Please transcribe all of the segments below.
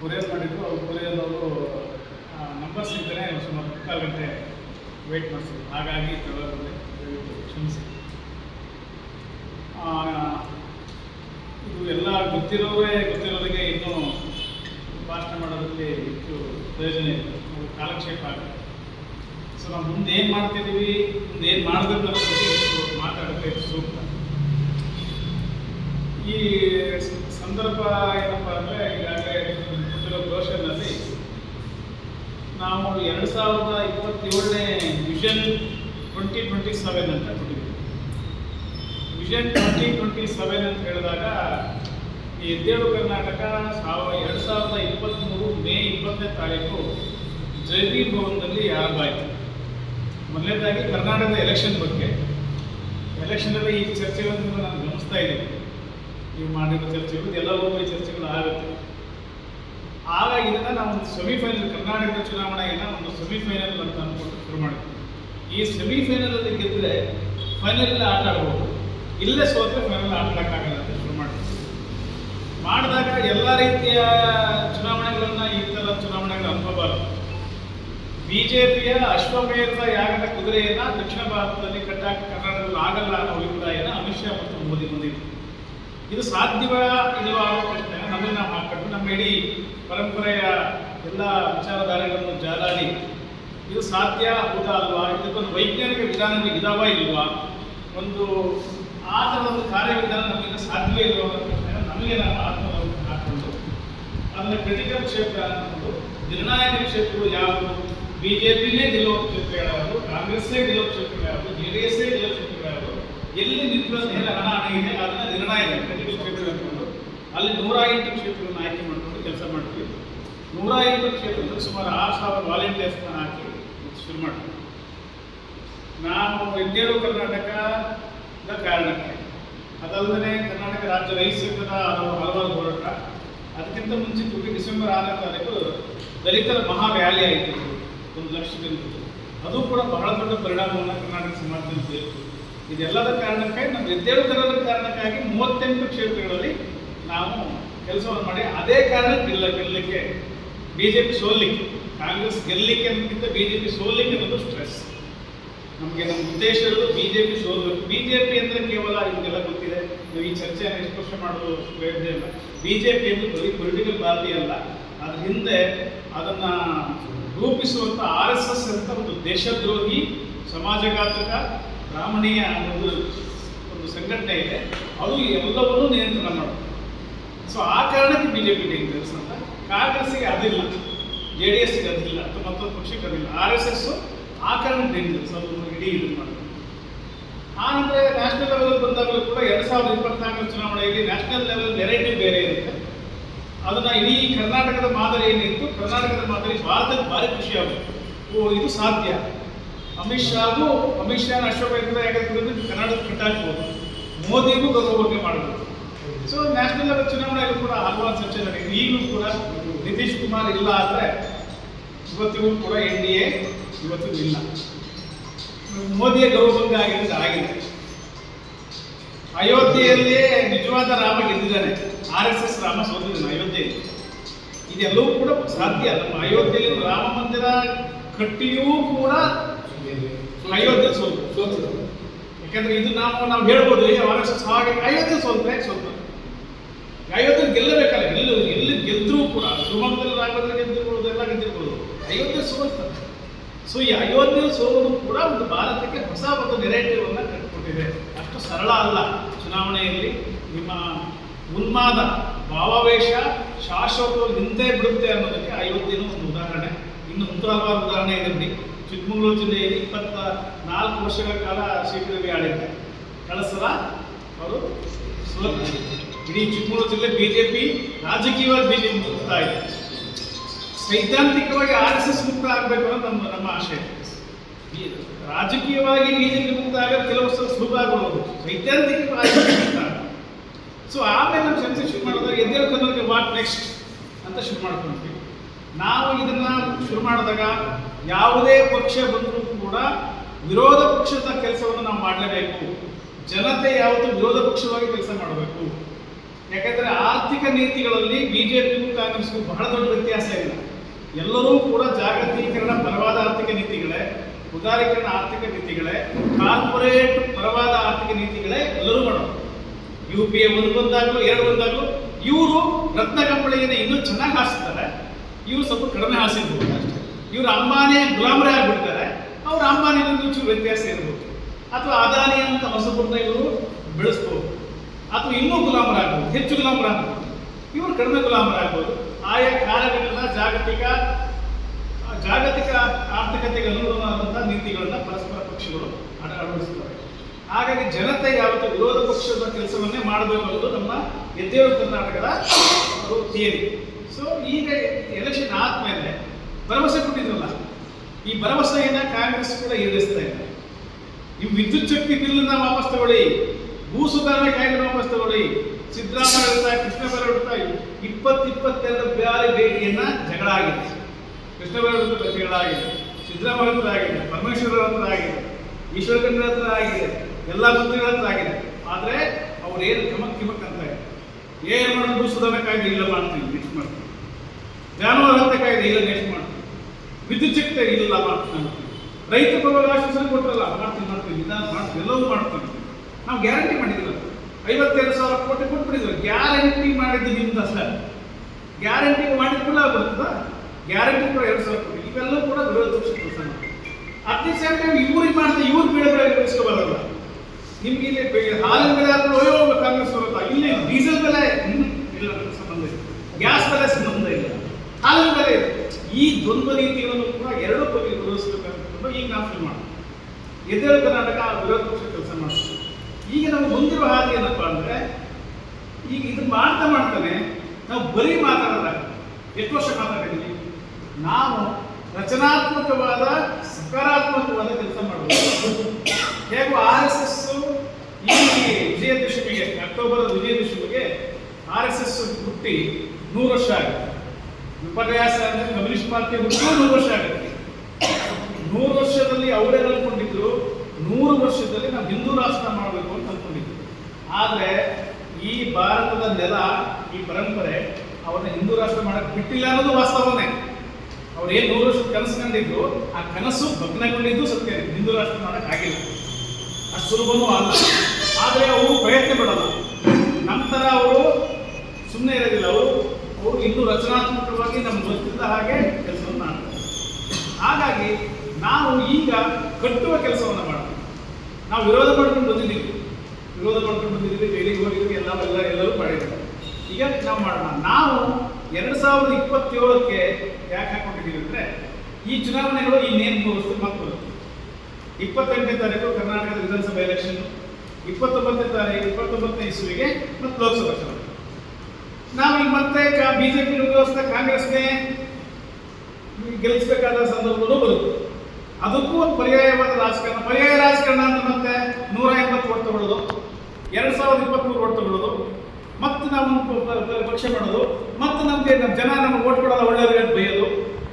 Courier ಮಾಡಿದ್ರು, ಅವ್ರು ಕೊರಿಯರ್ನವರು number ಸಿಗ್ತಾನೆ ಸುಮಾರು ಮುಕ್ಕಾಲು ಗಂಟೆ ವೆಯ್ಟ್ ಮಾಡಿಸಿದ್ರು. ಹಾಗಾಗಿ ಕ್ಷಮಿಸಿ. ಇದು ಎಲ್ಲ ಗೊತ್ತಿರೋವೇ ಗೊತ್ತಿರೋರಿಗೆ ಇನ್ನೂ ಭಾಷಣ ಮಾಡೋದ್ರಲ್ಲಿ ಹೆಚ್ಚು ಪ್ರಯೋಜನ ಇದೆ ಕಾಲಕ್ಷೇಪ ಆಗುತ್ತೆ. ಸೊ ನಾವು ಮುಂದೆ ಏನು ಮಾಡ್ತಿದ್ದೀವಿ, ಮುಂದೆ ಏನು ಮಾಡಬೇಕು ಬಗ್ಗೆ ಮಾತಾಡೋಕ್ಕೆ ಸೂಕ್ತ. ಈ ಸಂದರ್ಭ ಏನಪ್ಪ ಅಂದರೆ ಈಗಾಗಲೇ ಕೊಟ್ಟಿರೋ ಬ್ರೋಷರ್ನಲ್ಲಿ ನಾವು ಎರಡು ಸಾವಿರದ ಇಪ್ಪತ್ತೇಳನೇ ವಿಷನ್ ಟ್ವೆಂಟಿ ಟ್ವೆಂಟಿ ಸೆವೆನ್ ಅಂತ ವಿಷನ್ ಟ್ವೆಂಟಿ ಟ್ವೆಂಟಿ ಸೆವೆನ್ ಅಂತ ಹೇಳಿದಾಗ ಈ ಎದ್ದೇಳು ಕರ್ನಾಟಕ ಸಾವ ಎರಡು ಸಾವಿರದ ಇಪ್ಪತ್ತ್ಮೂರು ಮೇ ಇಪ್ಪತ್ತನೇ ತಾರೀಕು ಜೈವಿ ಭವನದಲ್ಲಿ ಆರಂಭ ಮೊದಲನೇದಾಗಿ ಕರ್ನಾಟಕದ ಎಲೆಕ್ಷನ್ ಬಗ್ಗೆ. ಎಲೆಕ್ಷನಲ್ಲಿ ಈ ಚರ್ಚೆಗಳನ್ನು ನಾನು ಗಮನಿಸ್ತಾ ಇದ್ದೀನಿ. ನೀವು ಮಾಡಿರೋ ಚರ್ಚೆಗಳು ಎಲ್ಲವೂ ಈ ಚರ್ಚೆಗಳು ಆಗುತ್ತೆ. ಆಗ ಇದನ್ನು ನಾವು ಒಂದು ಸೆಮಿಫೈನಲ್ ಕರ್ನಾಟಕದ ಚುನಾವಣೆಯನ್ನು ಒಂದು ಸೆಮಿಫೈನಲ್ ಅಂತ ಅಂದ್ಕೊಂಡು ಶುರು ಮಾಡಿದ್ವಿ. ಈ ಸೆಮಿಫೈನಲಲ್ಲಿ ಗೆದ್ದರೆ ಫೈನಲ್ ಆಟ ಆಡ್ಬೋದು. ಇಲ್ಲೇ ಸೋತ್ರೆ ಫೈನಲ್ ಆಟ ಆಡೋಕ್ಕಾಗಲ್ಲ ಅಂತ ಶುರು ಮಾಡಿದ್ವಿ. ಮಾಡಿದಾಗ ಎಲ್ಲ ರೀತಿಯ ಚುನಾವಣೆಗಳನ್ನು ಈ ಥರ ಚುನಾವಣೆಗಳು ಅನ್ಕೋಬಾರದು. ಬಿಜೆಪಿಯ ಅಶ್ವಮೇಧ ಯಾಗದ ಕುದುರೆಯನ್ನು ದಕ್ಷಿಣ ಭಾರತದಲ್ಲಿ ಕಟ್ಟಾಕ ಕರ್ನಾಟಕದಲ್ಲಿ ಆಗಲ್ಲ ಅನ್ನೋ ಅಭಿಪ್ರಾಯನ ಅಮಿತ್ ಶಾ ಮತ್ತು ಮೋದಿ ಬಂದಿತ್ತು ಇದು ಸಾಧ್ಯವ ಇಲ್ಲವಾ ಅನ್ನೋ ಪ್ರಶ್ನೆ. ನಮ್ಮನ್ನು ಹಾಕೊಂಡು ನಮ್ಮ ಇಡೀ ಪರಂಪರೆಯ ಎಲ್ಲ ವಿಚಾರಧಾರೆಗಳನ್ನು ಜಾಲಾಡಿ, ಇದು ಸಾಧ್ಯ, ಹೌದಾ ಅಲ್ವಾ? ಇದಕ್ಕೊಂದು ವೈಜ್ಞಾನಿಕ ವಿಧಾನಗಳು ಇದಾವ ಇಲ್ವಾ? ಒಂದು ಆ ಥರದ ಒಂದು ಕಾರ್ಯವಿಧಾನ ನಮಗೆ ಸಾಧ್ಯವೇ ಅನ್ನೋ ನಮಗೆ ನಾವು ಆತ್ಮವನ್ನು ಹಾಕೊಂಡು ಅದನ್ನ ಕ್ರಿಟಿಕಲ್ ಕ್ಷೇತ್ರ ಅನ್ನೋದು, ನಿರ್ಣಾಯಕ ಕ್ಷೇತ್ರಗಳು ಯಾವುದು? ಪಿನೇ ಗೆಲ್ಲುವ ಕ್ಷೇತ್ರ ಯಾವುದು? ಕಾಂಗ್ರೆಸ್ಸೇ ಗೆಲ್ಲುವ ಕ್ಷೇತ್ರ ಯಾವುದು? ಜೆ ಡಿ ಎಸ್ಸೇ ಗೆಲ್ಲುವ ಕ್ಷೇತ್ರ ಯಾವುದು? ಎಲ್ಲಿ ನಿಂತಿರೋ ಹಣ ಹಣ ಇದೆ, ಅದನ್ನ ನಿರ್ಣಾಯಕ ಕ್ರಿಟಿಕಲ್ ಕ್ಷೇತ್ರ ಅಲ್ಲಿ ನೂರ ಎಂಟು ಕ್ಷೇತ್ರಗಳನ್ನು ಆಯ್ಕೆ ಮಾಡಿಕೊಂಡು ಕೆಲಸ ಮಾಡ್ತೀವಿ. ನೂರ ಐವತ್ತು ಕ್ಷೇತ್ರದಲ್ಲಿ ಸುಮಾರು ಆರು ಸಾವಿರ ವಾಲಂಟಿಯರ್ಸ್ನ ಹಾಕಿ ಶುರು ಮಾಡ್ತೀವಿ. ನಾವು ಎದ್ದೇಳು ಕರ್ನಾಟಕದ ಕಾರಣಕ್ಕೆ ಅದಲ್ಲದೆ ಕರ್ನಾಟಕ ರಾಜ್ಯ ರೈತ ಸಂಘದ ಹಲವು ಹಲವಾರು ಹೋರಾಟ, ಅದಕ್ಕಿಂತ ಮುಂಚೆ ಮುಂಚಿತವಾಗಿ ಡಿಸೆಂಬರ್ ಆರನೇ ತಾರೀಕು ದಲಿತರ ಮಹಾ ವ್ಯಾಲಿ ಆಯಿತು. ಒಂದು ಲಕ್ಷದಿಂದ ಅದು ಕೂಡ ಬಹಳ ದೊಡ್ಡ ಪರಿಣಾಮವನ್ನು ಕರ್ನಾಟಕ ಸಮಾಜದಲ್ಲಿ ಬೀರಿತು. ಇದೆಲ್ಲದ ಕಾರಣಕ್ಕೆ ನಮ್ಮ ಎದ್ದೇಳು ತರದ ಕಾರಣಕ್ಕಾಗಿ ಮೂವತ್ತೆಂಟು ಕ್ಷೇತ್ರಗಳಲ್ಲಿ ನಾವು ಕೆಲಸವನ್ನು ಮಾಡಿ, ಅದೇ ಕಾರಣ ಗೆಲ್ಲ ಗೆಲ್ಲಲಿಕ್ಕೆ ಬಿಜೆಪಿ ಸೋಲಿಕ್ಕೆ ಕಾಂಗ್ರೆಸ್ ಗೆಲ್ಲಲಿಕ್ಕೆ ಅನ್ನೋದಕ್ಕಿಂತ ಬಿಜೆಪಿ ಸೋಲಿಕ್ಕೆ ಅನ್ನೋದು ಸ್ಟ್ರೆಸ್ ನಮಗೆ ನಮ್ಮ ಉದ್ದೇಶ ಇರೋದು ಬಿಜೆಪಿ ಸೋಲ್ಬೇಕು. ಬಿಜೆಪಿ ಅಂದರೆ ಕೇವಲ, ನಿಮಗೆಲ್ಲ ಗೊತ್ತಿದೆ, ನೀವು ಈ ಚರ್ಚೆಯನ್ನು ನಿಷ್ಕರ್ಷ ಮಾಡೋದು ಪ್ರಯತ್ನ ಇಲ್ಲ ಬಿಜೆಪಿ ಎಂದು ಬರೀ ಪೊಲಿಟಿಕಲ್ ಪಾರ್ಟಿ ಅಲ್ಲ. ಅದ್ರ ಹಿಂದೆ ಅದನ್ನು ರೂಪಿಸುವಂಥ ಆರ್ ಎಸ್ ಎಸ್ ಅಂತ ಒಂದು ದೇಶದ್ರೋಹಿ ಸಮಾಜಘಾತಕ ಬ್ರಾಹ್ಮಣೀಯ ಒಂದು ಒಂದು ಸಂಘಟನೆ ಇದೆ. ಅದು ಎಲ್ಲವನ್ನೂ ನಿಯಂತ್ರಣ ಮಾಡುತ್ತೆ ಸೊ ಆ ಕಾರಣಕ್ಕೆ ಬಿ ಜೆ ಪಿ ಡೇಂಜರ್ಸ್ ಅಂತ. ಕಾಂಗ್ರೆಸ್ಸಿಗೆ ಅದಿಲ್ಲ. ಜೆ ಡಿ ಎಸ್ಗೆ ಅದಿಲ್ಲ. ಅಥವಾ ಮತ್ತೊಂದು ಪಕ್ಷಕ್ಕೆ ಅದಿಲ್ಲ. ಆರ್ ಎಸ್ ಎಸ್ ಆ ಕಾರಣ ಡೇಂಜರ್ಸ್ ಅದು ಇಡೀ ಇದು ಮಾಡುತ್ತೆ ಆ ನಂತರ ನ್ಯಾಷನಲ್ ಲೆವೆಲ್ ಬಂದಾಗಲೂ ಕೂಡ ಎರಡು ಸಾವಿರದ ಇಪ್ಪತ್ನಾಲ್ಕರ ಚುನಾವಣೆಯಲ್ಲಿ ನ್ಯಾಷನಲ್ ಲೆವೆಲ್ ನೆರೇಟಿವ್ ಬೇರೆ ಇರುತ್ತೆ. ಅದನ್ನ ಇಡೀ ಕರ್ನಾಟಕದ ಮಾದರಿ ಏನಿತ್ತು? ಕರ್ನಾಟಕದ ಮಾದರಿ ಭಾರತಕ್ಕೆ ಭಾರಿ ಖುಷಿ ಆಗುತ್ತೆ. ಓ, ಇದು ಸಾಧ್ಯ. ಅಮಿತ್ ಶಾಗೂ ಅಮಿತ್ ಶಾ ಅಶೋಕ್ ಯಾಕಂದ್ರೆ ಕರ್ನಾಟಕ ಕಟ್ಟಾಕ್ಬೋದು. ಮೋದಿಗೂ ಗೌರವಕ್ಕೆ ಮಾಡಬಹುದು ಸೊ ನ್ಯಾಷನಲ್ ಲೆವೆಲ್ ಚುನಾವಣೆಯಲ್ಲೂ ಕೂಡ ಹಲವಾರು ಚರ್ಚೆ ನಡೆಯಿತು ಈಗಲೂ ಕೂಡ ನಿತೀಶ್ ಕುಮಾರ್ ಇಲ್ಲ ಆದರೆ ಇವತ್ತಿಗೂ ಕೂಡ ಎನ್ ಡಿ ಎ ಇವತ್ತಿಗೂ ಇಲ್ಲ. ಮೋದಿಯ ಗೌರವಂಗ ಆಗಿರೋದು ಆಗಿದೆ. ಅಯೋಧ್ಯೆಯಲ್ಲಿಯೇ ನಿಜವಾದ ರಾಮ ಗೆದ್ದಿದ್ದಾನೆ. ಆರ್ ಎಸ್ ಎಸ್ ರಾಮ ಸೋತಿದ್ದಾನೆ ಅಯೋಧ್ಯೆಯಲ್ಲಿ. ಇದೆಲ್ಲವೂ ಕೂಡ ಸಾಧ್ಯ ನಮ್ಮ ಅಯೋಧ್ಯೆಯಲ್ಲಿ ರಾಮ ಮಂದಿರ ಕಟ್ಟಿಯೂ ಕೂಡ ಅಯೋಧ್ಯೆ ಸೋತು ಸೋತು ಯಾಕಂದ್ರೆ ಇದು ನಾವು ನಾವು ಹೇಳ್ಬೋದು ಆರ್ ಎಸ್ ಎಸ್ ಹಾಗೆ ಅಯೋಧ್ಯೆ ಸೋಲ್ತೆ ಸೋಲ್ತಾರೆ ಅಯೋಧ್ಯೆ ಗೆಲ್ಲಬೇಕಲ್ಲ ಗೆಲ್ಲು ಎಲ್ಲಿ ಗೆದ್ದರೂ ಕೂಡ ಶಿವಮೊಗ್ಗದಲ್ಲಿ ರಾಘವೇಂದ್ರ ಗೆದ್ದಿರ್ಬೋದು, ಎಲ್ಲ ಗೆದ್ದಿರ್ಬೋದು. ಅಯೋಧ್ಯೆ ಸೋಲ್ತಾರೆ ಸೊ ಈ ಅಯೋಧ್ಯೆ ಸೋಲು ಕೂಡ ಒಂದು ಭಾರತಕ್ಕೆ ಹೊಸ ಒಂದು ನೆರೇಟಿವ್ ಅನ್ನು ಕಟ್ಟಿಕೊಟ್ಟಿದೆ. ಅಷ್ಟು ಸರಳ ಅಲ್ಲ ಚುನಾವಣೆಯಲ್ಲಿ. ನಿಮ್ಮ ಉನ್ಮಾದ ಭಾವಾವೇಶ ಶಾಶ್ವತವಾಗಿ ನಿಂತೇ ಬಿಡುತ್ತೆ ಅನ್ನೋದಕ್ಕೆ ಅಯೋಧ್ಯೆನೂ ಒಂದು ಉದಾಹರಣೆ. ಇನ್ನು ಹಲವಾರು ಉದಾಹರಣೆ ಇದೆ ಚಿಕ್ಕಮಗಳೂರು ಜಿಲ್ಲೆಯಲ್ಲಿ ಇಪ್ಪತ್ತ ನಾಲ್ಕು ವರ್ಷಗಳ ಕಾಲ ಶ್ರೀಕರವಿ ಆಡಿದ್ದಾರೆ ಕಳಸರ ಅವರು ಸೋಲು ಇಡೀ ಚಿಕ್ಕಮಗಳೂರು ಜಿಲ್ಲೆ ಬಿಜೆಪಿ ರಾಜಕೀಯವಾಗಿ ಬಿಜೆಪಿ ಮುಕ್ತಾ ಇದೆ. ಸೈದ್ಧಾಂತಿಕವಾಗಿ ಆರ್ ಎಸ್ ಎಸ್ ಮುಕ್ತ ಆಗಬೇಕು ಅನ್ನೋದು ನಮ್ಮ ನಮ್ಮ ಆಶಯ ರಾಜಕೀಯವಾಗಿ ಬಿಜೆಪಿ ಮುಕ್ತ ಆಗೋದು ಕೆಲವು ಸಲ ಸುಲಭ ಆಗಬಹುದು ಸೈದ್ಧಾಂತಿಕವಾಗಿ ಸೊ ಆಮೇಲೆ ನಮ್ಮ ಚರ್ಚೆ ಶುರು ಮಾಡಿದಾಗ ಎದ್ದೇಳು ಕನ್ನಡಕ್ಕೆ ವಾಟ್ ನೆಕ್ಸ್ಟ್ ಅಂತ ಶುರು ಮಾಡ್ಕೊಂತೀವಿ. ನಾವು ಇದನ್ನ ಶುರು ಮಾಡಿದಾಗ ಯಾವುದೇ ಪಕ್ಷ ಬಂದರೂ ಕೂಡ ವಿರೋಧ ಪಕ್ಷದ ಕೆಲಸವನ್ನು ನಾವು ಮಾಡಲೇಬೇಕು. ಜನತೆ ಯಾವತ್ತು ವಿರೋಧ ಪಕ್ಷವಾಗಿ ಕೆಲಸ ಮಾಡಬೇಕು. ಯಾಕಂದ್ರೆ ಆರ್ಥಿಕ ನೀತಿಗಳಲ್ಲಿ ಬಿಜೆಪಿಗೂ ಕಾಂಗ್ರೆಸ್ಗೂ ಬಹಳ ದೊಡ್ಡ ವ್ಯತ್ಯಾಸ ಇಲ್ಲ. ಎಲ್ಲರೂ ಕೂಡ ಜಾಗತೀಕರಣ ಪರವಾದ ಆರ್ಥಿಕ ನೀತಿಗಳೇ, ಉದಾರೀಕರಣ ಆರ್ಥಿಕ ನೀತಿಗಳೇ, ಕಾರ್ಪೊರೇಟ್ ಪರವಾದ ಆರ್ಥಿಕ ನೀತಿಗಳೇ ಎಲ್ಲರೂ ಮಾಡೋದು. ಯು ಪಿ ಎ ಒಂದು ಬಂದಾಗಲೂ, ಎರಡು ಬಂದಾಗಲೂ, ಇವರು ರತ್ನ ಕಂಬಳಿಯನ್ನು ಇನ್ನೂ ಚೆನ್ನಾಗಿ ಹಾಸ್ತಾರೆ ಇವರು ಸ್ವಲ್ಪ ಕಡಿಮೆ ಹಾಸಿರ್ಬೋದು ಇವರು ಅಂಬಾನಿ ಗುಲಾಮರೇ ಆಗ್ಬಿಡ್ತಾರೆ. ಅವ್ರ ಅಂಬಾನಿ ಚೂರು ವ್ಯತ್ಯಾಸ ಇರ್ಬೋದು. ಅಥವಾ ಅದಾನಿ ಅಂತ ಹೊಸಬರನ್ನ ಇವರು ಬೆಳೆಸ್ಬೋದು. ಅಥವಾ ಇನ್ನೂ ಗುಲಾಮರಾಗ್ಬೋದು ಹೆಚ್ಚು ಗುಲಾಮರಾಗ್ಬೋದು ಇವರು ಕಡಿಮೆ ಗುಲಾಮರಾಗ್ಬೋದು ಆಯಾ ಕಾರ್ಯಗಳನ್ನ ಜಾಗತಿಕ ಜಾಗತಿಕ ಆರ್ಥಿಕತೆಗೆ ಅನುಗುಣವಾದಂತಹ ನೀತಿಗಳನ್ನ ಪರಸ್ಪರ ಪಕ್ಷಗಳು ಅಳವಡಿಸ್ತವೆ ಹಾಗಾಗಿ ಜನತೆ ಯಾವತ್ತು ವಿರೋಧ ಪಕ್ಷದ ಕೆಲಸವನ್ನೇ ಮಾಡಬೇಕು ಅನ್ನೋದು ನಮ್ಮ ಎದ್ದೇಳು ಕರ್ನಾಟಕದ ಥಿಯರಿ. ಸೊ ಈಗ ಎಲೆಕ್ಷನ್ ಆದ್ಮೇಲೆ ಭರವಸೆ ಕೊಟ್ಟಿದ್ರಲ್ಲ, ಈ ಭರವಸೆಯನ್ನ ಕಾಂಗ್ರೆಸ್ ಕೂಡ ಈಡೇರಿಸ್ತಾ ಇದೆ. ಈ ವಿದ್ಯುತ್ ಶಕ್ತಿ ಬಿಲ್ಲನ್ನ ವಾಪಸ್ ತಗೊಳ್ಳಿ, ಭೂ ಸುಧಾರಣೆ ಕಾಯ್ದೆ ವಾಪಸ್ ತಗೊಳ್ಳಿ ಸಿದ್ದರಾಮಯ್ಯ ಕೃಷ್ಣ ವಿರುದ್ಧ ಇಪ್ಪತ್ತು ಇಪ್ಪತ್ತೆರಡು ಬ್ಯಾರಿ ಭೇಟಿಯನ್ನ ಜಗಳ ಆಗಿದೆ. ಕೃಷ್ಣ ವಿರುದ್ಧ ಜಗಳ ಆಗಿದೆ. ಸಿದ್ದರಾಮಯ್ಯ ಹತ್ರ ಆಗಿದೆ. ಪರಮೇಶ್ವರ ಹತ್ರ ಆಗಿದೆ. ಈಶ್ವರ ಹತ್ರ ಆಗಿದೆ. ಎಲ್ಲ ಮಂತ್ರಿಗಳ ಹತ್ರ ಆಗಿದೆ. ಆದ್ರೆ ಅವ್ರು ಏನು ಕಮಕ್ ಕಿಮಕ್ ಅಂತ ಏನ್ ಮಾಡೋದು ಕಾಯ್ದೆ ಇಲ್ಲ ಮಾಡ್ತೀವಿ ನೆಕ್ಸ್ಟ್ ಮಾಡ್ತೀವಿ ಜಾನುವಾರು ಹತ್ಯೆ ಇಲ್ಲ ನೆಕ್ಸ್ಟ್ ಮಾಡ್ತೀವಿ ವಿದ್ಯುತ್ ಶಕ್ತಿ ಇಲ್ಲ ಮಾಡ್ತೀವಿ ರೈತ ಪರವಾಗಿ ಆಶ್ವಾಸನೆ ಕೊಟ್ಟರಲ್ಲ ಮಾಡ್ತೀವಿ ಮಾಡ್ತೀವಿ ನಿಧಾನ ಮಾಡ್ತೀವಿ ಎಲ್ಲವೂ ಮಾಡ್ತೀವಿ ನಾವು ಗ್ಯಾರಂಟಿ ಮಾಡಿದ್ರಲ್ಲ ಐವತ್ತೆರಡು ಸಾವಿರ ಕೋಟಿ ಕೊಟ್ಬಿಟ್ಟಿದ್ರು. ಗ್ಯಾರಂಟಿ ಮಾಡಿದ್ದು ನಿಮ್ಮ ಸರ್ ಗ್ಯಾರಂಟಿ ಮಾಡಿದ ಕೂಡ ಬರ್ತದ ಗ್ಯಾರಂಟಿ ಕೂಡ ಎರಡು ಸಾವಿರ ಕೋಟಿ. ಇವೆಲ್ಲವೂ ಕೂಡ ವಿರೋಧ ಪಕ್ಷ ಕೆಲಸ ಅಟ್ ದಿ ಸೇಮ್ ಟೈಮ್ ಇವ್ರಿಗೆ ಮಾಡಿದ್ರೆ ಇವ್ರ ಬೇಳೆ ಬೆಲೆ ನಿಮ್ಗೆ ಇಲ್ಲಿ ಹಾಲಿನ ಬೆಲೆ ಆದ್ರೂ ಅಯ್ಯೋ ಕಾಂಗ್ರೆಸ್ ಬರುತ್ತಾ ಇಲ್ಲಿ ಡೀಸೆಲ್ ಬೆಲೆ ಇಲ್ಲ ಸಂಬಂಧ ಇಲ್ಲ. ಗ್ಯಾಸ್ ಬೆಲೆ ಸಂಬಂಧ ಇಲ್ಲ. ಹಾಲಿನ ಬೆಲೆ. ಈ ದ್ವಂದ್ವ ನೀತಿಗಳನ್ನು ಕೂಡ ಎರಡು ಬಗ್ಗೆ ವಿರೋಧಿಸಬೇಕಂತ ಈಗ ನಾವು ಶುರು ಮಾಡ್ತೀವಿ ಎದ್ದೇಳು ಕರ್ನಾಟಕ, ವಿರೋಧ ಪಕ್ಷ ಈಗ ನಾವು ಬಂದಿರುವ ಹಾದಿ ಏನಪ್ಪ ಅಂದ್ರೆ, ಈಗ ಇದು ಮಾಡ್ತಾ ಮಾಡ್ತಾನೆ ನಾವು ಬರೀ ಮಾತಾಡೋದಾಗ ಎಷ್ಟು ವರ್ಷ ಮಾತಾಡಿದ್ವಿ? ನಾವು ರಚನಾತ್ಮಕವಾದ, ಸಕಾರಾತ್ಮಕವಾದ ಕೆಲಸ ಮಾಡಬೇಕು ಹೇಗೂ ಆರ್ ಎಸ್ ಎಸ್ ಈ ವಿಜಯದಶಮಿಗೆ, ಅಕ್ಟೋಬರ್ ವಿಜಯದಶಮಿಗೆ ಆರ್ ಎಸ್ ಎಸ್ ಹುಟ್ಟಿ ನೂರು ವರ್ಷ ಆಗುತ್ತೆ. ವಿಪರ್ಯಾಸ ಅಂದ್ರೆ ಕಮ್ಯುನಿಸ್ಟ್ ಪಾರ್ಟಿ ಹುಟ್ಟು ನೂರು ವರ್ಷ ಆಗುತ್ತೆ. ನೂರು ವರ್ಷದಲ್ಲಿ ಅವರೇ ಅನ್ಕೊಂಡಿದ್ರು ನೂರು ವರ್ಷದಲ್ಲಿ ನಾವು ಹಿಂದೂ ರಾಷ್ಟ್ರ ಮಾಡಬೇಕು ಅಂತ ಅಂದ್ಕೊಂಡಿದ್ವಿ ಆದರೆ ಈ ಭಾರತದ ನೆಲ ಈ ಪರಂಪರೆ ಅವ್ರನ್ನ ಹಿಂದೂ ರಾಷ್ಟ್ರ ಮಾಡಕ್ ಬಿಟ್ಟಿಲ್ಲ ಅನ್ನೋದು ವಾಸ್ತವನೇ. ಅವ್ರು ಏನು ನೂರು ವರ್ಷ ಕನಸು ಕಂಡಿದ್ರು ಆ ಕನಸು ಭಗ್ನಗೊಂಡಿದ್ದು ಸತ್ಯ. ಹಿಂದೂ ರಾಷ್ಟ್ರ ಮಾಡೋಕ್ಕಾಗಿಲ್ಲ ಅಷ್ಟು ಸುಲಭನೂ ಅಲ್ಲ. ಆದರೆ ಅವರು ಪ್ರಯತ್ನ ಪಡಲ್ಲ ನಂತರ ಅವರು ಸುಮ್ಮನೆ ಇರೋದಿಲ್ಲ. ಅವರು ಅವರು ಇನ್ನೂ ರಚನಾತ್ಮಕವಾಗಿ ನಮ್ಗೆ ಗೊತ್ತಿದ್ದ ಹಾಗೆ ಕೆಲಸವನ್ನು ಮಾಡ್ತಾರೆ. ಹಾಗಾಗಿ ನಾವು ಈಗ ಕಟ್ಟುವ ಕೆಲಸವನ್ನು ಮಾಡ್ತೀವಿ ನಾವು ವಿರೋಧ ಮಾಡ್ಕೊಂಡು ಬಂದಿದ್ದೀವಿ. ವಿರೋಧ ಮಾಡ್ಕೊಂಡು ಬಂದಿದ್ದೀವಿ, ಜೈಲಿಗೆ ಹೋಗಿದ್ದೀವಿ, ಎಲ್ಲ ಎಲ್ಲ ಎಲ್ಲರೂ ಮಾಡಿದ್ದಾರೆ ಈಗ ನಾವು ಮಾಡೋಣ. ನಾವು ಎರಡು ಸಾವಿರದ ಇಪ್ಪತ್ತೇಳಕ್ಕೆ ಯಾಕೆ ಹಾಕೊಂಡಿದ್ದೀವಿ ಅಂದರೆ, ಈ ಚುನಾವಣೆಗಳು ಇನ್ನೇನು ತೋರಿಸ್ತು ಮತ್ತು ಇಪ್ಪತ್ತೆಂಟನೇ ತಾರೀಕು ಕರ್ನಾಟಕದ ವಿಧಾನಸಭಾ ಎಲೆಕ್ಷನ್ ಇಪ್ಪತ್ತೊಂಬತ್ತನೇ ತಾರೀಕು, ಇಪ್ಪತ್ತೊಂಬತ್ತನೇ ಇಸ್ವಿಗೆ ಮತ್ತು ಲೋಕಸಭಾ ಚುನಾವಣೆ. ನಾವು ಈಗ ಮತ್ತೆ ಬಿಜೆಪಿ ಕಾಂಗ್ರೆಸ್ನೇ ಕಾಂಗ್ರೆಸ್ಗೆ ಗೆಲ್ಲಿಸಬೇಕಾದ ಸಂದರ್ಭಗಳು ಬರುತ್ತೆ. ಅದಕ್ಕೂ ಒಂದು ಪರ್ಯಾಯವಾದ ರಾಜಕಾರಣ. ಪರ್ಯಾಯ ರಾಜಕಾರಣ ಅಂತ ಮತ್ತೆ ನೂರ ಎಂಬತ್ತು ಓಟ್ ತಗೊಳ್ಳೋದು, ಎರಡು ಸಾವಿರದ ಇಪ್ಪತ್ಮೂರು ಓಟ್ ತಗೊಳ್ಳೋದು, ಮತ್ತೆ ನಾವು ಪಕ್ಷ ಮಾಡೋದು, ಮತ್ತೆ ನಮಗೆ ನಮ್ಮ ಜನ ನಮಗೆ ಓಟ್ ಕೊಡಲ್ಲ, ಒಳ್ಳೆಯವರಿಗೆ ಅಂತ ಬೈಯೋದು.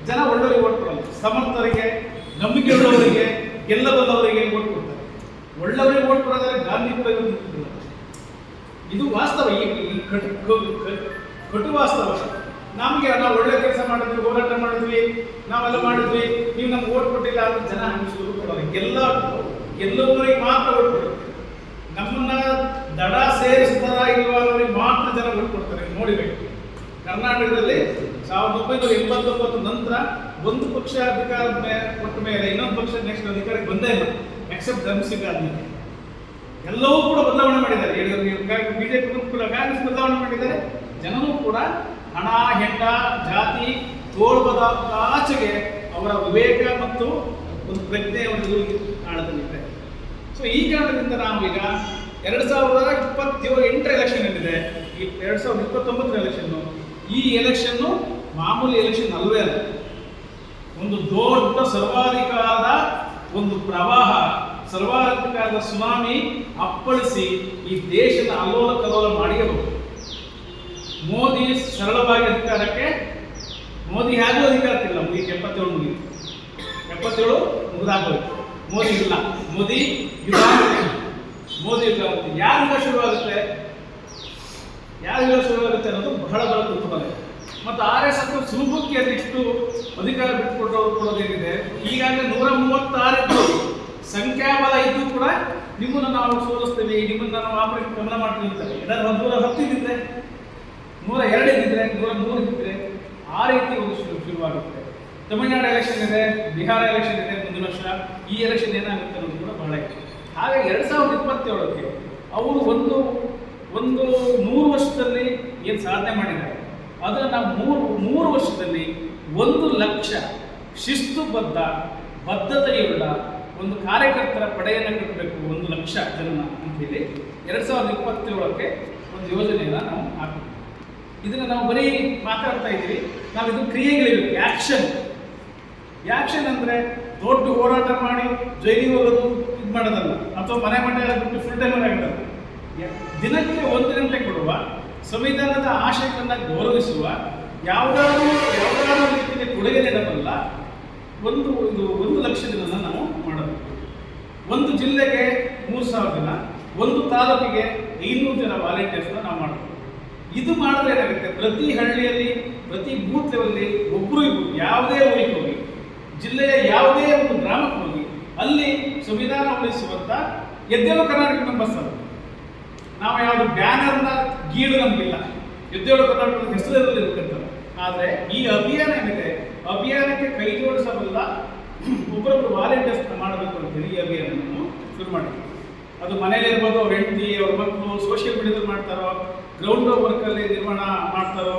ಜನ ಒಳ್ಳೆಯವರಿಗೆ ಓಟ್ ಕೊಡಲ್ಲ. ಸಮರ್ಥರಿಗೆ, ನಂಬಿಕೆ ಉಳ್ಳವರಿಗೆ, ಗೆಲ್ಲಬಲ್ಲವರಿಗೆ ಓಟ್ ಕೊಡ್ತಾರೆ. ಒಳ್ಳೆಯವರಿಗೆ ಓಟ್ ಕೊಡೋದಾದ್ರೆ ಗಾಂಧಿ ಕೂಡ ಇದು ವಾಸ್ತವ. ಈ ಕಟು ವಾಸ್ತವ. ನಮಗೆ ನಾವು ಒಳ್ಳೆ ಕೆಲಸ ಮಾಡಿದ್ವಿ, ಹೋರಾಟ ಮಾಡಿದ್ವಿ, ನಾವೆಲ್ಲ ಮಾಡಿದ್ವಿ. ನೀವು ನಮ್ಗೆ ಓಟ್ ಕೊಟ್ಟಿಲ್ಲ ಅಂತ ಜನ ಹಂಗಿಸೋದು ಕೊಡೋದು ಎಲ್ಲ ಗೆಲ್ಲುವವರಿಗೆ ಮಾತ್ರ ಓಟ್ ಕೊಡ್ತಾರೆ ನಮ್ಮನ್ನ ದಡ ಸೇರಿಸ್ತಾರ ಇಲ್ವಾ ಮಾತ್ರ ಜನ ಓಟ್ ಕೊಡ್ತಾರೆ. ನೋಡಿಬೇಕು ಕರ್ನಾಟಕದಲ್ಲಿ ಸಾವಿರದ ಒಂಬೈನೂರ ಎಂಬತ್ತೊಂಬತ್ತು ನಂತರ ಒಂದು ಪಕ್ಷ ಅಧಿಕಾರ ಕೊಟ್ಟ ಮೇಲೆ ಇನ್ನೊಂದು ಪಕ್ಷ ನೆಕ್ಸ್ಟ್ ಅಧಿಕಾರಕ್ಕೆ ಬಂದೇ ಇಲ್ಲ. ಎಕ್ಸೆಪ್ಟ್ ಧರ್ಮಸಿಂಗ್ ಎಲ್ಲವೂ ಕೂಡ ಬದಲಾವಣೆ ಮಾಡಿದ್ದಾರೆ. ಬಿಜೆಪಿ ಕೂಡ ಕಾಂಗ್ರೆಸ್ ಬದಲಾವಣೆ ಮಾಡಿದ್ದಾರೆ. ಜನರು ಕೂಡ ಹಣ, ಹೆಂಡ, ಜಾತಿ, ತೋಳ್ಬದ ಆಚೆಗೆ ಅವರ ವಿವೇಕ ಮತ್ತು ಒಂದು ಪ್ರಜ್ಞೆ ಒಂದು ಕಾಣದಲ್ಲಿದೆ ಸೊ ಈ ಕಾರಣದಿಂದ ನಾವು ಈಗ ಎರಡು ಸಾವಿರದ ಇಪ್ಪತ್ತೇಳು ಎಂಟರ ಎಲೆಕ್ಷನ್ ಏನಿದೆ ಈ ಎರಡು ಸಾವಿರದ ಇಪ್ಪತ್ತೊಂಬತ್ತರ ಎಲೆಕ್ಷನ್ನು ಈ ಎಲೆಕ್ಷನ್ನು ಮಾಮೂಲಿ ಎಲೆಕ್ಷನ್ ಅಲ್ಲವೇ ಅಲ್ಲ. ಒಂದು ದೊಡ್ಡ ಸರ್ವಾಧಿಕಾರದ ಒಂದು ಪ್ರವಾಹ, ಸರ್ವಾಧಿಕಾರದ ಸುನಾಮಿ ಅಪ್ಪಳಿಸಿ ಈ ದೇಶದ ಅಲ್ಲೋಲ ಕಲೋಲ ಮಾಡಿರಬಹುದು ಮೋದಿ ಸರಳವಾಗಿ ಅಧಿಕಾರಕ್ಕೆ ಮೋದಿ ಹೇಗೂ ಅಧಿಕಾರಕ್ಕಿಲ್ಲ ಮುಗಿತು, ಎಪ್ಪತ್ತೇಳು ಮುಗಿತು. ಎಪ್ಪತ್ತೇಳು ಮುಗಿದಾಗೋಯ್ತು ಮೋದಿ ಇಲ್ಲ. ಮೋದಿ ಮೋದಿ ಯುಗ ಯಾರಿಂದ ಶುರುವಾಗುತ್ತೆ ಯಾರಿಂದ ಶುರುವಾಗುತ್ತೆ ಅನ್ನೋದು ಬಹಳ ಬಹಳ ಕುತೂಹಲ ಮತ್ತು ಆರ್ ಎಸ್ ಎಸ್ ಸುಲಭಕ್ಕೆ ಅದಿಷ್ಟು ಅಧಿಕಾರ ಬಿಟ್ಟುಕೊಟ್ಟವರು ಕೊಡೋದೇನಿದೆ ಈಗಾಗಲೇ ನೂರ ಮೂವತ್ತಾರು ಸಂಖ್ಯಾಬಲ ಇದ್ದು ಕೂಡ ನಿಮ್ಮನ್ನು ನಾವು ಸೋಲಿಸ್ತೇವೆ, ನಿಮ್ಮನ್ನು ನಾವು ಆಪರೇಷನ್ ಗಮನ ಮಾಡ್ತೀವಿ ಅಂತಾರೆ. ಏನಾದ್ರು ನೂರ ಮೂರು ಆ ರೀತಿ ಒಂದು ಶುರು ಶುರುವಾಗುತ್ತೆ. ತಮಿಳುನಾಡು ಎಲೆಕ್ಷನ್ ಇದೆ, ಬಿಹಾರ ಎಲೆಕ್ಷನ್ ಇದೆ ಮುಂದಿನ ವರ್ಷ. ಈ ಎಲೆಕ್ಷನ್ ಏನಾಗುತ್ತೆ ಅನ್ನೋದು ಕೂಡ ಬಹಳ ಇದೆ. ಹಾಗೆ ಎರಡ್ ಸಾವಿರದ ಇಪ್ಪತ್ತೇಳಕ್ಕೆ ಅವರು ಒಂದು ಒಂದು ನೂರು ವರ್ಷದಲ್ಲಿ ಏನು ಸಾಧನೆ ಮಾಡಿದ್ದಾರೆ? ಅದನ್ನ ಮೂರು ಮೂರು ವರ್ಷದಲ್ಲಿ ಒಂದು ಲಕ್ಷ ಶಿಸ್ತುಬದ್ಧ, ಬದ್ಧತೆಯುಳ್ಳ ಒಂದು ಕಾರ್ಯಕರ್ತರ ಪಡೆಯನ್ನು ಕಟ್ಟಬೇಕು, ಒಂದು ಲಕ್ಷ ಜನ ಅಂತ ಹೇಳಿ ಎರಡ್ ಸಾವಿರದ ಇಪ್ಪತ್ತೇಳಕ್ಕೆ ಒಂದು ಯೋಜನೆಯನ್ನು ನಾವು ಹಾಕಿದ್ವಿ ಇದನ್ನು ನಾವು ಬರೀ ಮಾತಾಡ್ತಾ ಇದ್ದೀವಿ. ನಾವು ಇದು ಕ್ರಿಯೆಗಳಿವೆ ಆ್ಯಕ್ಷನ್ ಆ್ಯಕ್ಷನ್ ಅಂದರೆ ದೊಡ್ಡ ಹೋರಾಟ ಮಾಡಿ ಜೈಲಿಗೆ ಹೋಗೋದು ಇದು ಮಾಡೋದಲ್ಲ. ಅಥವಾ ಮನೆ ಮನೆ ಬಿಟ್ಟು ಫುಲ್ ಟೈಮ್ ಆಗೋದಲ್ಲ ದಿನಕ್ಕೆ ಒಂದು ಗಂಟೆ ಕೊಡುವ, ಸಂವಿಧಾನದ ಆಶಯವನ್ನು ಗೌರವಿಸುವ, ಯಾವುದಾದ್ರೂ ಯಾವುದಾದ್ರೂ ರೀತಿಯಲ್ಲಿ ಕೊಡುಗೆ ನೀಡಬಲ್ಲ ಒಂದು ಒಂದು ಒಂದು ಲಕ್ಷ ದಿನ ನಾವು ಮಾಡಬೇಕು ಒಂದು ಜಿಲ್ಲೆಗೆ ಮೂರು ಸಾವಿರ ಜನ, ಒಂದು ತಾಲೂಕಿಗೆ ಐನೂರು ಜನ ವಾಲಂಟಿಯರ್ಸ್ನ ನಾವು ಮಾಡಬೇಕು ಇದು ಮಾಡಿದ್ರೆ ಏನಾಗುತ್ತೆ? ಪ್ರತಿ ಹಳ್ಳಿಯಲ್ಲಿ, ಪ್ರತಿ ಬೂತ್ ಲೆವೆಲ್ಲಿ ಒಬ್ಬರು ಇಬ್ಬರು ಯಾವುದೇ ಊರಿಗೆ ಹೋಗಿ, ಜಿಲ್ಲೆಯ ಯಾವುದೇ ಒಂದು ಗ್ರಾಮಕ್ಕೆ ಹೋಗಿ, ಅಲ್ಲಿ ಸಂವಿಧಾನ ಉಳಿಸುವಂತ ಎದ್ದೇಳು ಕರ್ನಾಟಕ ಮೆಂಬರ್ಸ್ ಅದು. ನಾವು ಯಾವುದು ಬ್ಯಾನರ್ನ ಗೀಳು ನಮಗಿಲ್ಲ. ಎದ್ದೇಳು ಕರ್ನಾಟಕದ ಹೆಸರಲ್ಲಿ ಇರ್ಬೇಕಂತ ಆದರೆ ಈ ಅಭಿಯಾನ ಏನಿದೆ? ಅಭಿಯಾನಕ್ಕೆ ಕೈ ಜೋಡಿಸಬಲ್ಲ ಒಬ್ಬರೊಬ್ಬರು ವಾಲಂಟಿಯರ್ಸ್ ಮಾಡಬೇಕು ಅಂತೇಳಿ ಈ ಅಭಿಯಾನವನ್ನು ಶುರು ಮಾಡಿದ್ವಿ ಅದು ಮನೇಲಿ ಇರ್ಬೋದು ಅವ್ರ ಹೆಂಡತಿ, ಅವ್ರ ಮಕ್ಕಳು ಸೋಷಿಯಲ್ ಮೀಡಿಯಾದಲ್ಲಿ ಮಾಡ್ತಾರೋ ಗ್ರೌಂಡ್ ವರ್ಕಲ್ಲಿ ನಿರ್ಮಾಣ ಮಾಡ್ತಾರೋ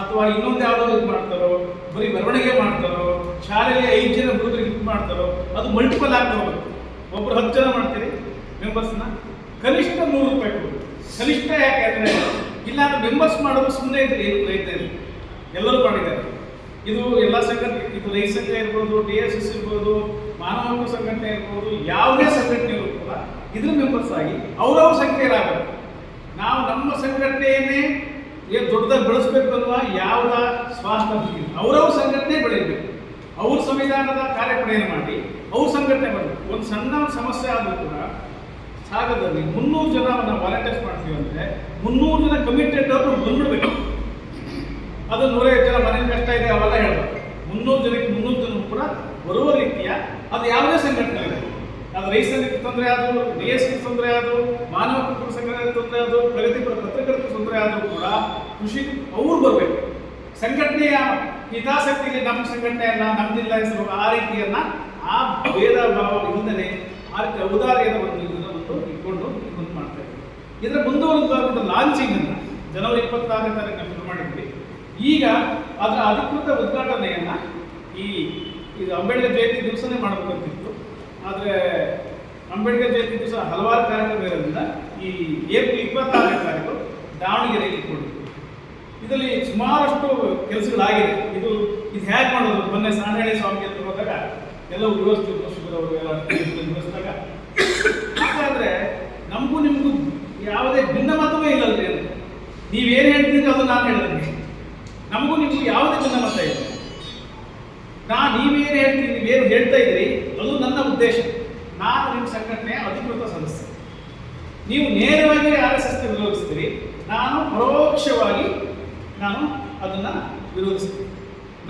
ಅಥವಾ ಇನ್ನೊಂದು ಯಾವುದೋ ಇದು ಮಾಡ್ತಾರೋ, ಬರೀ ಬರವಣಿಗೆ ಮಾಡ್ತಾರೋ, ಶಾಲೆಯಲ್ಲಿ ಐದು ಜನ ಹುಡುಗರಿಗೆ ಇದು ಮಾಡ್ತಾರೋ, ಅದು ಮಲ್ಟಿಪಲ್ ಆಗ್ತಾ ಹೋಗುತ್ತೆ. ಒಬ್ಬರು ಹತ್ತು ಜನ ಮಾಡ್ತೀರಿ ಮೆಂಬರ್ಸ್ನ ಕನಿಷ್ಠ ನೂರು ರೂಪಾಯಿ ಕೊಡು ಕನಿಷ್ಠ ಯಾಕೆ ಅಂದ್ರೆ ಇಲ್ಲ ಅದು ಮೆಂಬರ್ಸ್ ಮಾಡೋದು ಸುಮ್ಮನೆ ಇದ್ರೆ ಏನು ಪ್ರಯತ್ನ ಇಲ್ಲ. ಎಲ್ಲರೂ ಮಾಡಿದ್ದಾರೆ. ಇದು ಎಲ್ಲ ಸಂಘಟನೆ, ಇದು ರೈತ ಸಂಘ ಇರ್ಬೋದು ಡಿ ಎಸ್ ಎಸ್ ಇರ್ಬೋದು, ಮಾನವ ಸಂಘಟನೆ ಇರ್ಬೋದು, ಯಾವುದೇ ಸಂಘಟನೆ ಕೂಡ ಇದ್ರ ಮೆಂಬರ್ಸ್ ಆಗಿ ಅವರವ್ರ ಸಂಖ್ಯೆಯಲ್ಲಾಗಬೇಕು ನಾವು ನಮ್ಮ ಸಂಘಟನೆಯನ್ನೇ ದೊಡ್ಡದಾಗಿ ಬೆಳೆಸ್ಬೇಕು ಅನ್ನುವ ಯಾವುದ ಸ್ವಾರ್ಥ ಅವರವ್ರ ಸಂಘಟನೆ ಬೆಳೆಯಬೇಕು. ಅವ್ರ ಸಂವಿಧಾನದ ಕಾರ್ಯಪಡೆಯನ್ನು ಮಾಡಿ ಅವ್ರ ಸಂಘಟನೆ ಬರಬೇಕು ಒಂದು ಸಣ್ಣ ಸಮಸ್ಯೆ ಆದರೂ ಕೂಡ ಸಾಗರದಲ್ಲಿ ಮುನ್ನೂರು ಜನ ಅವನ್ನ ವಾಲಂಟಿಯರ್ಸ್ ಮಾಡ್ತೀವಿ ಅಂದರೆ ಮುನ್ನೂರು ಜನ ಕಮಿಟೆಡ್ ಅವರು ಬಂದ್ಬಿಡ್ಬೇಕು. ಅದು ನೂರೈವತ್ತು ಜನ ಮನೇಲಿ ಕಷ್ಟ ಇದೆ ಅವೆಲ್ಲ ಹೇಳ್ಬೇಕು. ಮುನ್ನೂರು ಜನಕ್ಕೆ ಮುನ್ನೂರು ಜನ ಕೂಡ ಬರುವ ರೀತಿಯ ಅದು ಯಾವುದೇ ಸಂಘಟನೆ ಇದೆ ಸಂಘಕ್ಕೆ ತೊಂದರೆ ಆದರೂ ಡಿ ಎಸ್ ತೊಂದರೆ ಆದರೂ, ಮಾನವ ಹಕ್ಕುಗಳ ಸಂಘಟನೆ ತೊಂದರೆ ಆದರೂ ಪ್ರಗತಿಪರ ಪತ್ರಕರ್ತರ ತೊಂದರೆ ಆದರೂ ಕೂಡ ಕೃಷಿ ಅವ್ರು ಬರಬೇಕು. ಸಂಘಟನೆಯ ಹಿತಾಸಕ್ತಿಗೆ ನಮ್ಮ ಸಂಘಟನೆ ಅಲ್ಲ ನಮ್ದಿಲ್ಲ ಹೆಸರು, ಆ ರೀತಿಯನ್ನ, ಆ ಭೇದ ಭಾವ ಇಲ್ಲದೆ ಆ ರೀತಿ ಔದಾರ್ಯದ ಒಂದು ಒಂದು ಇಟ್ಕೊಂಡು ಮುಂದೆ ಮಾಡ್ತಾ ಇದ್ದೀವಿ ಇದರ ಮುಂದುವರೆದ ಲಾಂಚಿಂಗ್ ಅನ್ನ ಜನವರಿ ಇಪ್ಪತ್ತಾರನೇ ತಾರೀಕು ಶುರು ಮಾಡಿದ್ವಿ. ಈಗ ಅದರ ಅಧಿಕೃತ ಉದ್ಘಾಟನೆಯನ್ನ ಈ ಇದು ಅಂಬೇಡ್ಕರ್ ಜಯಂತಿ ದಿವಸನೇ ಮಾಡಬೇಕಂತಿತ್ತು ಆದರೆ ಅಂಬೇಡ್ಕರ್ ಜಯಂತಿ ದಿವಸ ಹಲವಾರು ಕಾರ್ಯಕ್ರಮ ಇರೋದ್ರಿಂದ ಈ ಏಪ್ರಿಲ್ ಇಪ್ಪತ್ತಾರನೇ ತಾರೀಕು ದಾವಣಗೆರೆಯಲ್ಲಿ ಇಟ್ಕೊಂಡಿದ್ವಿ. ಇದರಲ್ಲಿ ಸುಮಾರಷ್ಟು ಕೆಲಸಗಳಾಗಿದೆ. ಇದು ಇದು ಹೇಗೆ ಮಾಡೋದು? ಮೊನ್ನೆ ಸಾಣಹಳ್ಳಿ ಸ್ವಾಮಿ ಹತ್ರ ಹೋದಾಗ ಎಲ್ಲ ವ್ಯವಸ್ಥೆ ಶಿಬಿರ ಅವರು ಎಲ್ಲ ವಿವರಿಸಿದಾಗ ಹಾಗಾದ್ರೆ ನಮಗೂ ನಿಮಗೂ ಯಾವುದೇ ಭಿನ್ನಮತವೇ ಇಲ್ಲಲ್ರಿ ಅಂತ. ನೀವೇನು ಹೇಳ್ತೀರಿ ಅದು ನಾನು ಹೇಳಿದ್ರೆ ನಮಗೂ ನಿಮಗೂ ಯಾವುದೇ ಭಿನ್ನಮತ ಇಲ್ಲ. ನಾ ನೀವೇನು ಹೇಳ್ತೀನಿ, ನೀವೇನು ಹೇಳ್ತಾ ಇದ್ದೀರಿ, ಅದು ನನ್ನ ಉದ್ದೇಶ. ನಾನು ನಿಮ್ಮ ಸಂಘಟನೆ ಅಧಿಕೃತ ಸದಸ್ಯ. ನೀವು ನೇರವಾಗಿ ಆರ್ ಎಸ್ ಎಸ್ ವಿರೋಧಿಸ್ತೀರಿ, ನಾನು ಪರೋಕ್ಷವಾಗಿ ನಾನು ಅದನ್ನು ವಿರೋಧಿಸ್ತೀನಿ.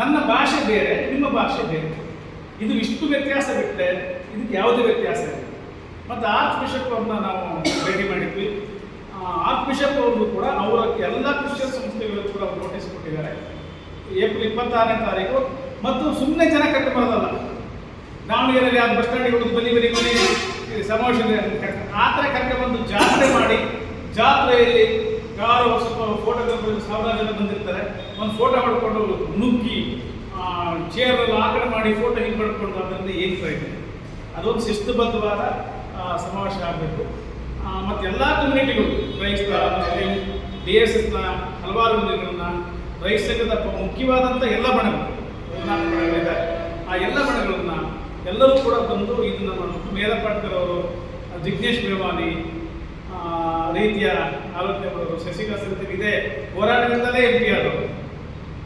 ನನ್ನ ಭಾಷೆ ಬೇರೆ, ನಿಮ್ಮ ಭಾಷೆ ಬೇರೆ. ಇದು ಇಷ್ಟು ವ್ಯತ್ಯಾಸ ಬಿಟ್ಟರೆ ಇದಕ್ಕೆ ಯಾವುದೇ ವ್ಯತ್ಯಾಸ ಇಲ್ಲ. ಮತ್ತು ಆರ್ಚ್ ಬಿಷಪ್ ಅವ್ರನ್ನ ನಾವು ಭೇಟಿ ಮಾಡಿದ್ವಿ. ಆರ್ಚ್ ಬಿಷಪ್ ಅವ್ರಿಗೂ ಕೂಡ ಅವರ ಎಲ್ಲ ಕ್ರಿಶ್ಚಿಯನ್ ಸಂಸ್ಥೆಗಳು ಕೂಡ ನೋಟಿಸ್ ಕೊಟ್ಟಿದ್ದಾರೆ. ಏಪ್ರಿಲ್ ಇಪ್ಪತ್ತಾರನೇ ತಾರೀಕು ಮತ್ತು ಸುಮ್ಮನೆ ಜನ ಕಟ್ಟು ಬರೋದಲ್ಲ ದಾವಣಗೆರೆಯಲ್ಲಿ ಯಾವ್ದು ಬಸ್ ಸ್ಟ್ಯಾಂಡ್ ಬನ್ನಿ ಬನ್ನಿ ಬನ್ನಿ ಈ ಸಮಾವೇಶ ಆ ಥರ ಕರ್ಕೊಂಡು ಬಂದು ಜಾತ್ರೆ ಮಾಡಿ ಜಾತ್ರೆಯಲ್ಲಿ ಯಾರು ಸ್ವಲ್ಪ ಫೋಟೋಗ್ರಾಫರ್ ಸಾವಿರಾರು ಜನ ಬಂದಿರ್ತಾರೆ. ಒಂದು ಫೋಟೋ ಮಾಡಿಕೊಂಡು ನುಗ್ಗಿ ಚೇರ್ ಆ ಕಡೆ ಮಾಡಿ ಫೋಟೋ ಹಿಂಗೆ ಪಡ್ಕೊಂಡು ಅದರಿಂದ ಏನು ಪ್ರಯೋಜನ? ಅದೊಂದು ಶಿಸ್ತುಬದ್ಧವಾದ ಆ, ಸಮಾವೇಶ ಆಗಬೇಕು. ಮತ್ತು ಎಲ್ಲ ಕಮ್ಯುನಿಟಿಗಳು ಕ್ರೈಸ್ತ ಮುಸ್ಲಿಂ ಡಿ ಎಸ್ ಎಸ್ನ ಹಲವಾರು ಮಂದಿಗಳನ್ನ ರೈತ ಸಂಘದ ಮುಖ್ಯವಾದಂಥ ಎಲ್ಲ ಬಣಗಳು ಹದಿನಾಲ್ಕು ಬಣಗಳಿದ್ದಾರೆ ಆ ಎಲ್ಲ ಮಠಗಳನ್ನು ಎಲ್ಲರೂ ಕೂಡ ಬಂದು ಇದನ್ನು ನಮ್ಮ ಮೇಲಪಾಟ್ಕರ್ ಅವರು ಜಿಗ್ನೇಶ್ ಮೇವಾನಿ ರೀತಿಯ ಆಲೋಚನೆ ಮಾಡೋರು, ಶಶಿಕಲಾ ಸಮಿತಿ ಇದೆ ಹೋರಾಟದಿಂದಲೇ ಎಂ ಪಿ ಆದವರು.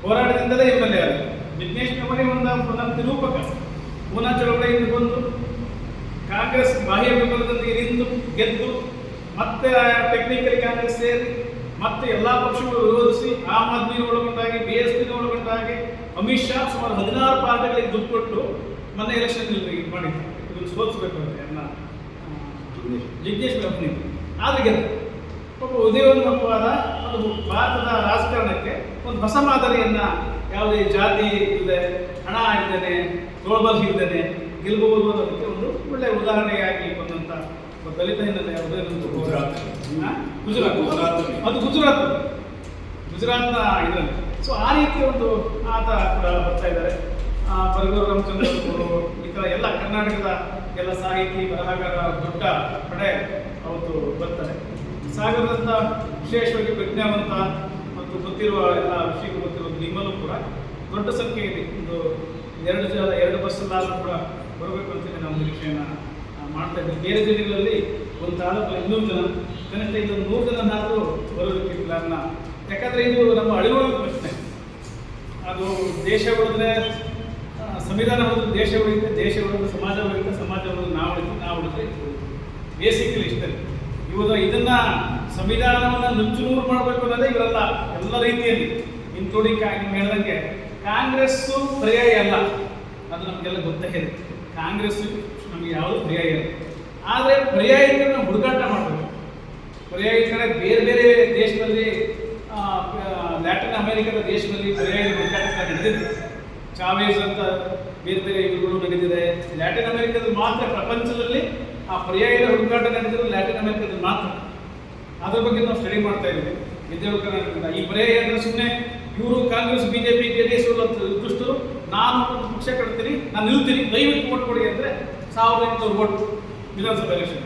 ಹೋರಾಟದಿಂದಲೇ ಎಂ ಎಲ್ ಎ ಆದರು ಜಿಗ್ನೇಶ್ ಮೇವಾನಿ ಒಂದು ಒಂದು ರೂಪಕ. ಪೂನಾ ಚಳವಳಿಯಿಂದ ಬಂದು, ಕಾಂಗ್ರೆಸ್ ಬಾಹ್ಯ ಬೆಂಬಲದಲ್ಲಿ ನಿಂತು ಗೆದ್ದು, ಮತ್ತೆ ಟೆಕ್ನಿಕಲಿ ಕಾಂಗ್ರೆಸ್ ಸೇರಿ ಮತ್ತೆ ಎಲ್ಲಾ ಪಕ್ಷಗಳು ವಿರೋಧಿಸಿ ಆಮ್ ಆದ್ಮಿನ ಒಳಗೊಂಡಾಗಿ ಬಿ ಎಸ್ ಪಿನ ಒಳಗೊಂಡಾಗಿ ಅಮಿತ್ ಶಾ ಸುಮಾರು ಹದಿನಾರು ಪಾರ್ಟಿಗಳಿಗೆ ದುಡ್ಡು ಕೊಟ್ಟು ಮೊನ್ನೆ ಎಲೆಕ್ಷನ್ ಇದು ಮಾಡಿದ್ರು. ಇದನ್ನು ಸೋಲಿಸಬೇಕು ಅಂತ ಎಲ್ಲ ಜಿಗ್ನೇಶ್ ಕಂಪ್ನಿ ಆದ್ರೆ ಗೆಲ್ಲ ಒಬ್ಬ ಉದಯೋನ್ಮುಖವಾದ ಒಂದು ಭಾರತದ ರಾಜಕಾರಣಕ್ಕೆ ಒಂದು ಹೊಸ ಮಾದರಿಯನ್ನ ಯಾವುದೇ ಜಾತಿ ಇಲ್ಲದೆ ಹಣ ಇಲ್ಲದೆ ತೋಳ್ಬಲ್ ಇಲ್ಲದೆ ಗೆಲ್ಲಬಹುದು ಅನ್ನೋದಕ್ಕೆ ಒಂದು ಒಳ್ಳೆಯ ಉದಾಹರಣೆಯಾಗಿ ಬಂದಂತ ಒಬ್ಬ ದಲಿತ ಹಿನ್ನೆಲೆ ಉದಯೋನ್ಮುಖ ಗುಜರಾತ್. ಗುಜರಾತ್ ಅದು ಗುಜರಾತ್. ಗುಜರಾತ್ನ ಇದರಲ್ಲಿ. ಸೊ ಆ ರೀತಿಯ ಒಂದು ಆತ ಕೂಡ ಬರ್ತಾ ಇದ್ದಾರೆ. ಬರಗೂರು ರಾಮಚಂದ್ರ ಅವರು ಈ ಥರ ಎಲ್ಲ ಕರ್ನಾಟಕದ ಎಲ್ಲ ಸಾಹಿತಿ ಬರಹಗಾರ ದೊಡ್ಡ ಪಡೆ ಅವತ್ತು ಬರ್ತಾರೆ ಸಾಗರದಂತ ವಿಶೇಷವಾಗಿ ಪ್ರಜ್ಞಾವಂತ ಮತ್ತು ಗೊತ್ತಿರುವ ಎಲ್ಲ ವಿಷಯ ಗೊತ್ತಿರುವ ನಿಮ್ಮಲ್ಲೂ ಕೂಡ. ದೊಡ್ಡ ಸಂಖ್ಯೆಯಲ್ಲಿ ಒಂದು ಎರಡು ಜನ ಎರಡು ಬಸ್ಸಲ್ಲಾದರೂ ಕೂಡ ಬರಬೇಕು ಅಂತೇಳಿ ನಾವು ನಿರೀಕ್ಷೆಯನ್ನು ಮಾಡ್ತಾ ಇದ್ದೀವಿ. ಬೇರೆ ಜಿಲ್ಲೆಗಳಲ್ಲಿ ಒಂದು ತಾಲೂಕು ಇನ್ನೂರು ಜನ, ಕನಿಷ್ಠ ಇದೊಂದು ನೂರು ಜನನಾದರೂ ಬರೋದಕ್ಕೆ ಪ್ಲಾನ್ನ ಯಾಕಂದ್ರೆ ಇದು ನಮ್ಮ ಅಳಿವ ಪ್ರಶ್ನೆ. ಅದು ದೇಶ ಉಳಿದ್ರೆ ಸಂವಿಧಾನ ಉಳಿದ್ರೆ ದೇಶ ಉಳಿಯುತ್ತೆ ದೇಶ ಉಳಿದ್ರೆ ಸಮಾಜ ಉಳಿಯುತ್ತೆ ಸಮಾಜ ಉಳಿದ್ರೆ ನಾವು ಉಳಿತೀವಿ ನಾವು ಉಳಿದ್ರೆ ಬೇಸಿಕಲಿ ಇಷ್ಟೇ. ಇವಾಗ ಇದನ್ನ ಸಂವಿಧಾನವನ್ನು ನುಚ್ಚು ನೂರು ಮಾಡಬೇಕು ಅನ್ನೋದೇ ಇವರೆಲ್ಲ, ಎಲ್ಲ ರೀತಿಯಲ್ಲಿ ಇನ್ಕ್ಲೂಡಿಂಗ್ ನಿಮ್ಗೆ ಹೇಳ್ದಂಗೆ ಕಾಂಗ್ರೆಸ್ ಪರ್ಯಾಯ ಅಲ್ಲ. ಅದು ನಮಗೆಲ್ಲ ಗೊತ್ತೇ ಇದೆ ಕಾಂಗ್ರೆಸ್ ನಮಗೆ ಯಾವುದು ಪರ್ಯಾಯ ಇಲ್ಲ. ಆದರೆ ಪರ್ಯಾಯಿಕರನ್ನ ಹುಡುಕಾಟ ಮಾಡಬೇಕು. ಪರ್ಯಾಯ ಕಡೆ ಬೇರೆ ಬೇರೆ ದೇಶದಲ್ಲಿ ಲ್ಯಾಟಿನ್ ಅಮೆರಿಕದ ದೇಶದಲ್ಲಿ ಪರ್ಯಾಯ ಹುಡುಕಾಟ ನಡೆದಿದೆ. ಚಾವೇಸ್ ಅಂತ ಬೇರೆ ಬೇರೆ ಇವುಗಳು ನಡೆದಿದೆ. ಲ್ಯಾಟಿನ್ ಅಮೆರಿಕದಲ್ಲಿ ಮಾತ್ರ ಪ್ರಪಂಚದಲ್ಲಿ ಆ ಪರ್ಯಾಯದ ಹುಡುಕಾಟ ನಡೆದಿರೋದು ಲ್ಯಾಟಿನ್ ಅಮೆರಿಕದಲ್ಲಿ ಮಾತ್ರ. ಅದ್ರ ಬಗ್ಗೆ ನಾವು ಸ್ಟಡಿ ಮಾಡ್ತಾ ಇದ್ದೀವಿ. ವಿದ್ಯಾರ್ಥಿ ಕರ್ನಾಟಕದಿಂದ. ಈ ಪರ್ಯಾಯ ಅಂದ್ರೆ ಸುಮ್ಮನೆ ಇವರು Congress, BJP J D S ದುಷ್ಟರು. ನಾನು ಒಂದು ಪಕ್ಷ ಕಟ್ತೀನಿ, ನಾನು ನಿಲ್ತೀನಿ. ದಯವಿಟ್ಟು ಓಟ್ ಕೊಡಿ ಅಂದ್ರೆ ಸಾವಿರದ ಎಂಟುನೂರು ಓಟ್ ವಿಧಾನಸಭಾ ಎಲೆಕ್ಷನ್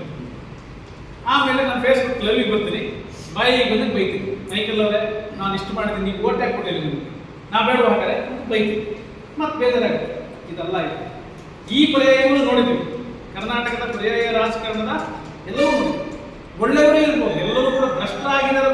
ಆಮೇಲೆ ನಾನು ಫೇಸ್ಬುಕ್ ಲೈವಿಗೆ ಬರ್ತೀನಿ. ಬಾಯಿಗೆ ಬಂದಕ್ಕೆ ಬೈತೀನಿ. ಮೈಕಲ್ ಅವರೇ, ನಾನು ಇಷ್ಟು ಮಾಡಿದ್ದೀನಿ, ನೀವು ಓಟ್ ಹಾಕಿ ಕೊಟ್ಟಿಲ್ಲ ನಿಮಗೆ ನಾ ಬೇಡ ಹಾಗಾದ್ರೆ ಬೈತೀನಿ. ಮತ್ತೆ ಬೇಜಾರಾಗುತ್ತೆ. ಇದೆಲ್ಲ ಇದೆ. ಈ ಪರ್ಯಾಯಗಳು ನೋಡಿದ್ವಿ. ಕರ್ನಾಟಕದ ಪರ್ಯಾಯ ರಾಜಕಾರಣದ ಎಲ್ಲವೂ ಒಳ್ಳೆಯವರೇ ಇರ್ಬೋದು. ಎಲ್ಲರೂ ಕೂಡ ಭ್ರಷ್ಟರಾಗಿದ್ದಾರೆ